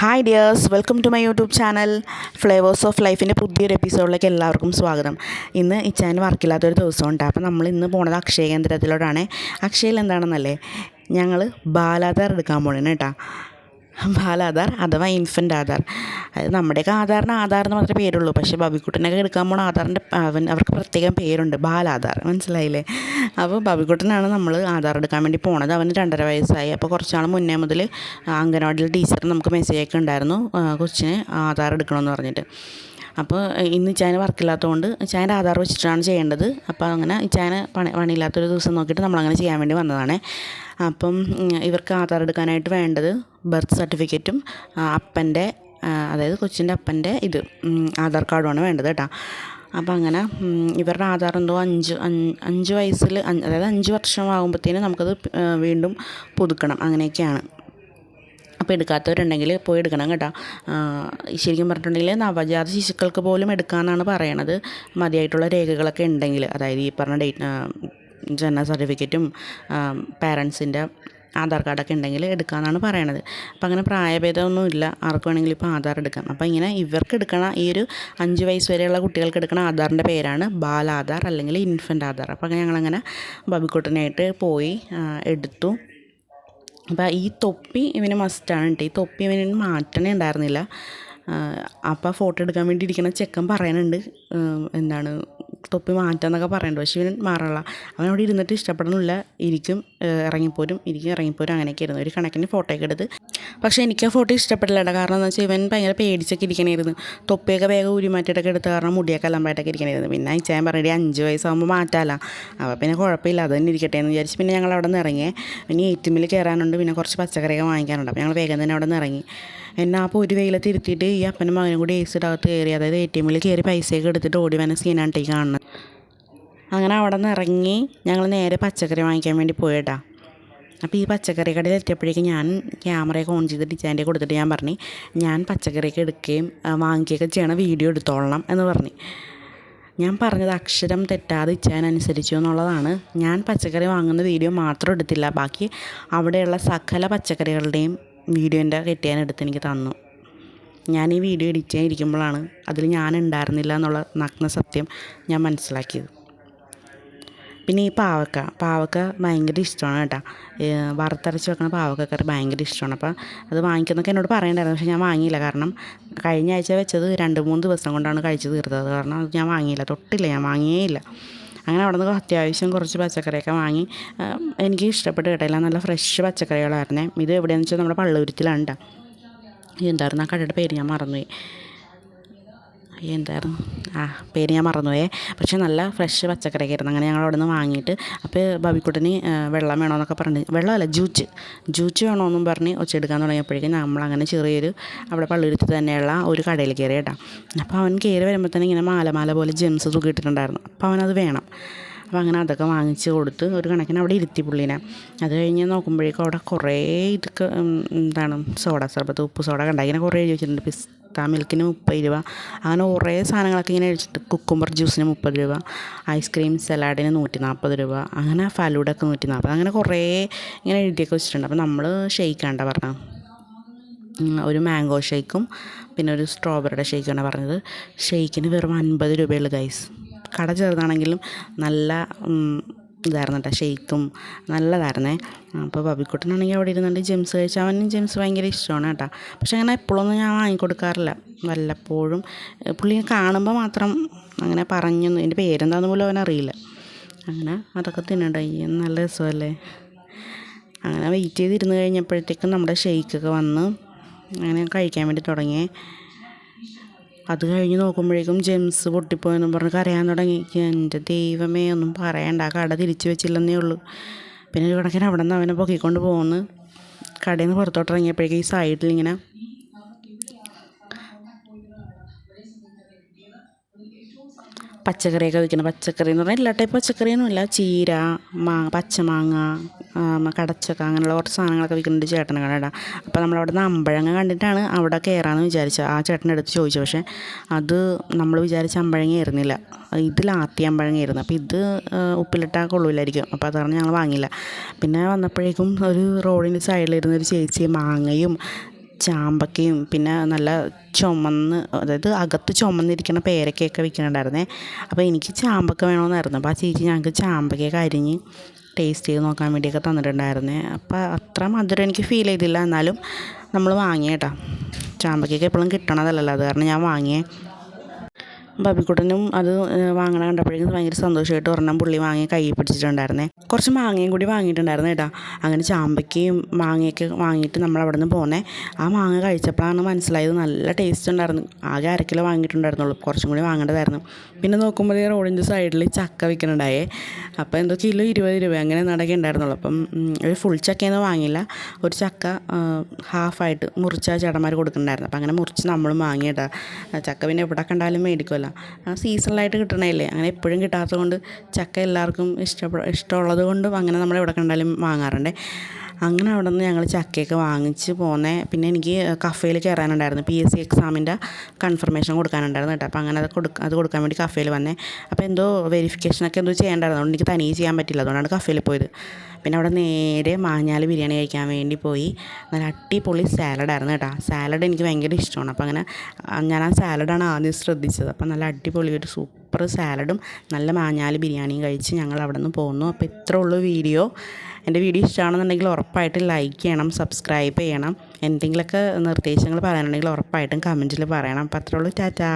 Hi dears welcome to my YouTube channel flavours of ലൈഫിന്റെ പുതിയൊരു എപ്പിസോഡിലേക്ക് എല്ലാവർക്കും സ്വാഗതം. ഇന്ന് ചാനൽ വർക്കില്ലാത്തൊരു ദിവസമുണ്ട്. അപ്പോൾ നമ്മൾ ഇന്ന് പോണത് അക്ഷയ കേന്ദ്രത്തിലോട്ടാണ് അക്ഷയയിൽ എന്താണെന്നല്ലേ? ഞങ്ങൾ ബാലാധാർ എടുക്കാൻ പോണേ കേട്ടോ. ബാലാധാർ അഥവാ ഇൻഫന്റ് ആധാർ. അതായത് നമ്മുടെയൊക്കെ ആധാറിന് ആധാർ എന്ന് മാത്രമേ പേരുള്ളൂ. പക്ഷേ ബബിക്കുട്ടനൊക്കെ എടുക്കാൻ പോണ ആധാറിന്റെ അവൻ അവർക്ക് പ്രത്യേകം പേരുണ്ട്. ബാലാധാർ. മനസ്സിലായില്ലേ? അപ്പോൾ ബബിക്കുട്ടനാണ് നമ്മൾ ആധാർ എടുക്കാൻ വേണ്ടി പോണത്. അവന് രണ്ടര വയസ്സായി. അപ്പോൾ കുറച്ച് മുന്നേ മുതൽ അംഗനവാടിയിൽ ടീച്ചർ നമുക്ക് മെസ്സേജ് ഒക്കെ ഉണ്ടായിരുന്നു കൊച്ചിന് ആധാർ എടുക്കണമെന്ന് പറഞ്ഞിട്ട്. അപ്പോൾ ഇന്ന് ഇച്ചായന് വർക്കില്ലാത്തതുകൊണ്ട് ഇച്ചായന്റെ ആധാർ വെച്ചിട്ടാണ് ചെയ്യേണ്ടത്. അപ്പോൾ അങ്ങനെ ഇച്ചായന് പണി പണിയില്ലാത്തൊരു ദിവസം നോക്കിയിട്ട് നമ്മളങ്ങനെ ചെയ്യാൻ വേണ്ടി വന്നതാണ്. അപ്പം ഇവർക്ക് ആധാർ എടുക്കാനായിട്ട് വേണ്ടത് ബർത്ത് സർട്ടിഫിക്കറ്റും അപ്പന്റെ അതായത് കൊച്ചിന്റെ അപ്പന്റെ ഇത് ആധാർ കാർഡുമാണ് വേണ്ടത് കേട്ടോ. അപ്പോൾ അങ്ങനെ ഇവരുടെ ആധാർ എന്തോ അഞ്ച് അഞ്ച് വയസ്സിൽ അതായത് അഞ്ച് വർഷമാകുമ്പോഴത്തേനും നമുക്കത് വീണ്ടും പുതുക്കണം. അങ്ങനെയൊക്കെയാണ്. അപ്പോൾ എടുക്കാത്തവരുണ്ടെങ്കിൽ പോയി എടുക്കണം കേട്ടോ. ശരിക്കും പറഞ്ഞിട്ടുണ്ടെങ്കിൽ നവജാത ശിശുക്കൾക്ക് പോലും എടുക്കാമെന്നാണ് പറയണത്. മതിയായിട്ടുള്ള രേഖകളൊക്കെ ഉണ്ടെങ്കിൽ അതായത് ഈ പറഞ്ഞ ഡേറ്റ് ജനന സർട്ടിഫിക്കറ്റും പാരൻസിന്റെ ആധാർ കാർഡൊക്കെ ഉണ്ടെങ്കിൽ എടുക്കാമെന്നാണ് പറയണത്. അപ്പം അങ്ങനെ പ്രായഭേദമൊന്നും ഇല്ല. ആർക്ക് വേണമെങ്കിലും ഇപ്പോൾ ആധാർ എടുക്കാം. അപ്പോൾ ഇങ്ങനെ ഇവർക്ക് എടുക്കണ ഈ ഒരു അഞ്ച് വയസ്സ് വരെയുള്ള കുട്ടികൾക്ക് എടുക്കണ ആധാറിന്റെ പേരാണ് ബാലാധാർ അല്ലെങ്കിൽ ഇൻഫന്റ് ആധാർ. അപ്പോൾ അങ്ങനെ ഞങ്ങളങ്ങനെ ബബിക്കുട്ടനായിട്ട് പോയി എടുത്തു. അപ്പോൾ ഈ തൊപ്പി ഇവന് മസ്റ്റാണ് കേട്ടോ ഈ തൊപ്പി ഇവന് മാറ്റണേ ഉണ്ടായിരുന്നില്ല. അപ്പോൾ ഫോട്ടോ എടുക്കാൻ വേണ്ടി ഇരിക്കുന്ന ചെക്കൻ പറയാനുണ്ട് എന്താണ് തൊപ്പി മാറ്റാന്നൊക്കെ പറയുന്നുണ്ട് പക്ഷേ ഇവൻ മാറല്ല അവൻ അവിടെ ഇരുന്നിട്ട് ഇഷ്ടപ്പെടണില്ല. ഇരിക്കും ഇറങ്ങിപ്പോരും ഇരിക്കും ഇറങ്ങിപ്പോരും അങ്ങനെയൊക്കെ ആയിരുന്നു ഒരു കണക്കിന് ഫോട്ടോയൊക്കെ എടുത്ത്. പക്ഷേ എനിക്ക് ആ ഫോട്ടോ ഇഷ്ടപ്പെട്ടില്ല കാരണം എന്ന് വെച്ചാൽ ഇവൻ ഭയങ്കര പേടിച്ചൊക്കെ ഇരിക്കണമായിരുന്നു തൊപ്പിയൊക്കെ വേഗം ഉരുമാറ്റിയിട്ടൊക്കെ എടുത്ത് കാരണം മുടിയൊക്കെ അലമ്പായിട്ടൊക്കെ ഇരിക്കണമായിരുന്നു പിന്നെ അയച്ചാൻ പറഞ്ഞിട്ട് അഞ്ച് വയസ്സാകുമ്പോൾ മാറ്റാല. അപ്പോൾ പിന്നെ കുഴപ്പമില്ല അത് തന്നെ ഇരിക്കട്ടെ എന്ന് വിചാരിച്ച് പിന്നെ ഞങ്ങൾ അവിടെ നിന്ന് ഇറങ്ങി. ഇനി ഏറ്റുമിൽ കയറാനുണ്ട് പിന്നെ കുറച്ച് പച്ചക്കറിയൊക്കെ വാങ്ങിക്കാനുണ്ട്. അപ്പോൾ ഞങ്ങൾ വേഗം തന്നെ അവിടെ നിന്ന് ഇറങ്ങി. എന്നെ അപ്പോൾ ഒരു വെയിലത്ത് ഇരുത്തിയിട്ട് ഈ അപ്പനും മകനും കൂടി എ സിയുടെ അകത്ത് കയറി അതായത് എ ടി എമ്മിൽ കയറി പൈസയൊക്കെ എടുത്തിട്ട് ഓടി വന്ന സീനാണ് ഈ കാണുന്നത്. അങ്ങനെ അവിടെ നിന്ന് ഇറങ്ങി ഞങ്ങൾ നേരെ പച്ചക്കറി വാങ്ങിക്കാൻ വേണ്ടി പോയിട്ടാ അപ്പോൾ ഈ പച്ചക്കറി കടയിൽ എത്തിയപ്പോഴേക്കും ഞാൻ ക്യാമറയൊക്കെ ഓൺ ചെയ്ത് ഡിജാന്റെ കൊടുത്തിട്ട് ഞാൻ പറഞ്ഞു ഞാൻ പച്ചക്കറിയൊക്കെ എടുക്കുകയും വാങ്ങിക്കുകയൊക്കെ ചെയ്യണം വീഡിയോ എടുത്തോളണം എന്ന് പറഞ്ഞു. ഞാൻ പറഞ്ഞത് അക്ഷരം തെറ്റാതെ ഇച്ചാൻ അനുസരിച്ചു എന്നുള്ളതാണ്. ഞാൻ പച്ചക്കറി വാങ്ങുന്ന വീഡിയോ മാത്രം എടുത്തില്ല ബാക്കി അവിടെയുള്ള സകല പച്ചക്കറികളുടെയും വീഡിയോന്റെ കെട്ടിയാൻ എടുത്ത് എനിക്ക് തന്നു. ഞാൻ ഈ വീഡിയോ എഡിറ്റ് ചെയ്യാൻ ഇരിക്കുമ്പോഴാണ് അതിൽ ഞാൻ ഉണ്ടായിരുന്നില്ല എന്നുള്ള നഗ്ന സത്യം ഞാൻ മനസ്സിലാക്കിയത്. പിന്നെ ഈ പാവക്ക. പാവക്ക ഭയങ്കര ഇഷ്ടമാണ് കേട്ടോ. വറുത്തരച്ച് വെക്കണ പാവക്കക്കറി ഭയങ്കര ഇഷ്ടമാണ്. അപ്പോൾ അത് വാങ്ങിക്കുന്നൊക്കെ എന്നോട് പറയണ്ടായിരുന്നു. പക്ഷേ ഞാൻ വാങ്ങിയില്ല. കാരണം കഴിഞ്ഞ ആഴ്ച വെച്ചത് രണ്ട് മൂന്ന് ദിവസം കൊണ്ടാണ് കഴിച്ച് തീർത്തത്. കാരണം അത് ഞാൻ വാങ്ങിയില്ല. തൊട്ടില്ല. ഞാൻ വാങ്ങിയേ ഇല്ല അങ്ങനെ അവിടെ നിന്ന് അത്യാവശ്യം കുറച്ച് പച്ചക്കറിയൊക്കെ വാങ്ങി. എനിക്ക് ഇഷ്ടപ്പെട്ട് കേട്ടോ. എല്ലാം നല്ല ഫ്രഷ് പച്ചക്കറികളായിരുന്നേ. ഇത് എവിടെയാണെന്ന് വെച്ചാൽ നമ്മുടെ പള്ളുരുത്തിലാണ് കേട്ടോ. എന്തായിരുന്നു ആ കടയുടെ പേര് ഞാൻ മറന്നുപോയി. എന്തായിരുന്നു ആ പേര് ഞാൻ മറന്നുപോയേ. പക്ഷേ നല്ല ഫ്രഷ് പച്ചക്കറിയൊക്കെ ആയിരുന്നു അങ്ങനെ ഞങ്ങൾ അവിടെ നിന്ന് വാങ്ങിയിട്ട് അപ്പോൾ ബബിക്കുട്ടന് വെള്ളം വേണമെന്നൊക്കെ പറഞ്ഞ്. വെള്ളമല്ല ജ്യൂച്ച് ജ്യൂച്ച് വേണമെന്നും പറഞ്ഞ് ഒച്ചെടുക്കാൻ തുടങ്ങിയപ്പോഴേക്കും നമ്മളങ്ങനെ ചെറിയൊരു അവിടെ പള്ളിരുത്തി തന്നെയുള്ള ഒരു കടയിൽ കയറി കേട്ടോ. അപ്പോൾ അവൻ കയറി വരുമ്പോൾ തന്നെ ഇങ്ങനെ മാല മാല പോലെ ജെംസ് തൂക്കിയിട്ടിട്ടുണ്ടായിരുന്നു അപ്പോൾ അവനത് വേണം. അപ്പോൾ അങ്ങനെ അതൊക്കെ വാങ്ങിച്ച് കൊടുത്ത് ഒരു കണക്കിന് അവിടെ ഇരുത്തി പുള്ളീനെ. അത് കഴിഞ്ഞ് നോക്കുമ്പോഴേക്കും അവിടെ കുറേ ഇതൊക്കെ എന്താണ് സോഡ സർബത്ത് ഉപ്പ് സോഡ കണ്ട ഇങ്ങനെ കുറേ എഴുതി വെച്ചിട്ടുണ്ട്. പിസ്ത മിൽക്കിന് മുപ്പത് രൂപ. അങ്ങനെ കുറേ സാധനങ്ങളൊക്കെ ഇങ്ങനെ എഴുതിച്ചിട്ട് കുക്കുംബർ ജ്യൂസിന് മുപ്പത് രൂപ. ഐസ്ക്രീം സലാഡിന് നൂറ്റി നാൽപ്പത് രൂപ. അങ്ങനെ ഫലൂഡൊക്കെ നൂറ്റി നാൽപ്പത് അങ്ങനെ കുറേ ഇങ്ങനെ എഴുതിയൊക്കെ വെച്ചിട്ടുണ്ട്. അപ്പോൾ നമ്മൾ ഷെയ്ക്കാണ്ട പറഞ്ഞത്. ഒരു മാംഗോ ഷേക്കും പിന്നെ ഒരു സ്ട്രോബെറിയുടെ ഷേക്കാണ് പറഞ്ഞത്. ഷേക്കിന് വെറും അൻപത് രൂപയുള്ളൂ ഗൈസ്. കട ചെറുതാണെങ്കിലും നല്ല ഇതായിരുന്നു കേട്ടോ ഷെയ്ത്തും നല്ലതായിരുന്നേ. അപ്പോൾ ബബിക്കുട്ടനാണെങ്കിൽ അവിടെ ഇരുന്നുണ്ട്. ജെംസ് കഴിച്ചാൽ അവനും ജെംസ് ഭയങ്കര ഇഷ്ടമാണ് കേട്ടോ. പക്ഷെ അങ്ങനെ എപ്പോഴൊന്നും ഞാൻ വാങ്ങിക്കൊടുക്കാറില്ല. വല്ലപ്പോഴും പുള്ളിയെ കാണുമ്പോൾ മാത്രം അങ്ങനെ പറഞ്ഞു എന്റെ പേരെന്താന്ന് പോലും അവനറിയില്ല. അങ്ങനെ അതൊക്കെ തിന്നണ്ട. നല്ല രസമല്ലേ? അങ്ങനെ വെയിറ്റ് ചെയ്തിരുന്ന് കഴിഞ്ഞപ്പോഴത്തേക്കും നമ്മുടെ ഷെയ്ക്കൊക്കെ വന്ന് അങ്ങനെ കഴിക്കാൻ വേണ്ടി തുടങ്ങി അത് കഴിഞ്ഞ് നോക്കുമ്പോഴേക്കും ജെംസ് പൊട്ടിപ്പോയെന്നും പറഞ്ഞ് കരയാൻ തുടങ്ങി. എന്റെ ദൈവമേ ഒന്നും പറയണ്ട. കട തിരിച്ചു വെച്ചില്ലെന്നേ ഉള്ളൂ. പിന്നെ ഒരു കണക്കിന് അവിടെ നിന്ന് അവനെ പൊക്കിക്കൊണ്ട് പോകുന്നു കടയിൽ നിന്ന് പുറത്തോട്ട് ഇറങ്ങിയപ്പോഴേക്കും ഈ സൈഡിൽ ഇങ്ങനെ പച്ചക്കറിയൊക്കെ വിൽക്കുന്നത് പച്ചക്കറി എന്ന് പറഞ്ഞാൽ എല്ലാ ടൈപ്പ് പച്ചക്കറിയൊന്നുമില്ല. ചീര മാ പച്ചമാങ്ങ കടച്ചക്ക അങ്ങനെയുള്ള കുറച്ച് സാധനങ്ങളൊക്കെ വിൽക്കുന്നുണ്ട് ചേട്ടനെ കട അപ്പോൾ നമ്മളവിടെ നിന്ന് അമ്പഴങ്ങ കണ്ടിട്ടാണ് അവിടെ കയറാമെന്ന് വിചാരിച്ചത്. ആ ചേട്ടന്റെ അടുത്ത് ചോദിച്ചു. പക്ഷേ അത് നമ്മൾ വിചാരിച്ച അമ്പഴങ്ങ ആയിരുന്നില്ല ഇത് ലാത്തി അമ്പഴങ്ങയായിരുന്നു അപ്പോൾ ഇത് ഉപ്പിലിട്ടാൽ കൊള്ളൂലായിരിക്കും. അപ്പോൾ അത് പറഞ്ഞ് ഞങ്ങൾ വാങ്ങില്ല പിന്നെ വന്നപ്പോഴേക്കും ഒരു റോഡിന്റെ സൈഡിലിരുന്ന ഒരു ചേച്ചി മാങ്ങയും ചാമ്പക്കയും പിന്നെ നല്ല ചുമന്ന് അതായത് അകത്ത് ചുമന്നിരിക്കുന്ന പേരക്കയൊക്കെ വിൽക്കുന്നുണ്ടായിരുന്നേ. അപ്പോൾ എനിക്ക് ചാമ്പക്ക വേണമെന്നായിരുന്നു അപ്പോൾ ആ ചേച്ചി ഞങ്ങൾക്ക് ചാമ്പക്കയൊക്കെ അരിഞ്ഞ് ടേസ്റ്റ് ചെയ്ത് നോക്കാൻ വേണ്ടിയൊക്കെ തന്നിട്ടുണ്ടായിരുന്നേ. അപ്പോൾ അത്ര മധുരം എനിക്ക് ഫീൽ ചെയ്തില്ല. എന്നാലും നമ്മൾ വാങ്ങിയേട്ടാ ചാമ്പക്കൊക്കെ എപ്പോഴും കിട്ടണതല്ലല്ലോ. അത് കാരണം ഞാൻ വാങ്ങിയേ. ബബിക്കുട്ടനും അത് വാങ്ങണ കണ്ടപ്പോഴേക്കും ഭയങ്കര സന്തോഷമായിട്ട് ഒരെണ്ണം പുള്ളി വാങ്ങി കൈ പിടിച്ചിട്ടുണ്ടായിരുന്നേ. കുറച്ച് മാങ്ങയും കൂടി വാങ്ങിയിട്ടുണ്ടായിരുന്നു കേട്ടോ. അങ്ങനെ ചാമ്പയ്ക്കയും മാങ്ങയൊക്കെ വാങ്ങിയിട്ട് നമ്മൾ അവിടെ നിന്ന് പോന്നേ. ആ മാങ്ങ കഴിച്ചപ്പോഴാണ് മനസ്സിലായത് നല്ല ടേസ്റ്റ് ഉണ്ടായിരുന്നു. ആകെ അര കിലോ വാങ്ങിയിട്ടുണ്ടായിരുന്നുള്ളൂ. കുറച്ചും കൂടി വാങ്ങേണ്ടതായിരുന്നു. പിന്നെ നോക്കുമ്പോൾ ഈ റോഡിന്റെ സൈഡിൽ ചക്ക വിൽക്കുന്നുണ്ടായേ അപ്പോൾ എന്തോ കിലോ ഇരുപത് രൂപ അങ്ങനെ നടക്കേ ഉണ്ടായിരുന്നുള്ളൂ. അപ്പം ഒരു ഫുൾ ചക്കയൊന്നും വാങ്ങിയില്ല. ഒരു ചക്ക ഹാഫായിട്ട് മുറിച്ച ചേട്ടന്മാർ കൊടുക്കുന്നുണ്ടായിരുന്നു അപ്പം അങ്ങനെ മുറിച്ച് നമ്മളും വാങ്ങിയിട്ടാണ് ചക്ക പിന്നെ എവിടെ കണ്ടാലും മേടിക്കുമല്ലോ ആ സീസണലായിട്ട് കിട്ടണതല്ലേ? അങ്ങനെ എപ്പോഴും കിട്ടാത്തത് കൊണ്ട് ചക്ക എല്ലാവർക്കും ഇഷ്ടപ്പെട ഇഷ്ടമുള്ളത് കൊണ്ടും അങ്ങനെ നമ്മൾ എവിടെ കണ്ടാലും വാങ്ങാറുണ്ട്. അങ്ങനെ അവിടെ നിന്ന് ഞങ്ങൾ ചക്കയൊക്കെ വാങ്ങിച്ച് പോന്നേ. പിന്നെ എനിക്ക് കഫേയിൽ കയറാനുണ്ടായിരുന്നു. പി എസ് സി എക്സാമിന്റെ കൺഫർമേഷൻ കൊടുക്കാനുണ്ടായിരുന്നു കേട്ടോ. അപ്പോൾ അങ്ങനെ അത് കൊടുക്ക അത് കൊടുക്കാൻ വേണ്ടി കഫേയിൽ വന്നേ. അപ്പോൾ എന്തോ വെരിഫിക്കേഷനൊക്കെ എന്തോ ചെയ്യേണ്ടായിരുന്നു. അതുകൊണ്ട് എനിക്ക് തനിയെ ചെയ്യാൻ പറ്റില്ല. അതുകൊണ്ടാണ് കഫേയിൽ പോയത്. പിന്നെ അവിടെ നേരെ മാഞ്ഞാൽ ബിരിയാണി കഴിക്കാൻ വേണ്ടി പോയി. നല്ല അടിപൊളി സാലഡായിരുന്നു കേട്ടോ. സാലഡ് എനിക്ക് ഭയങ്കര ഇഷ്ടമാണ്. അപ്പോൾ അങ്ങനെ ഞാൻ ആ സാലഡാണ് ആദ്യം ശ്രദ്ധിച്ചത്. അപ്പോൾ നല്ല അടിപൊളി ഒരു സൂപ്പർ സാലഡും നല്ല മാഞ്ഞാൽ ബിരിയാണിയും കഴിച്ച് ഞങ്ങൾ അവിടെ നിന്ന് പോന്നു. അപ്പോൾ ഇത്ര ഉള്ളൂ വീഡിയോ. എന്റെ വീഡിയോ ഇഷ്ടമാണെന്നുണ്ടെങ്കിൽ ഉറപ്പായിട്ടും ലൈക്ക് ചെയ്യണം സബ്സ്ക്രൈബ് ചെയ്യണം. എന്തെങ്കിലുമൊക്കെ നിർദ്ദേശങ്ങൾ പറയാനുണ്ടെങ്കിൽ ഉറപ്പായിട്ടും കമന്റിൽ പറയണം. അപ്പോൾ അത്രേ ഉള്ളൂ. ടാറ്റാ.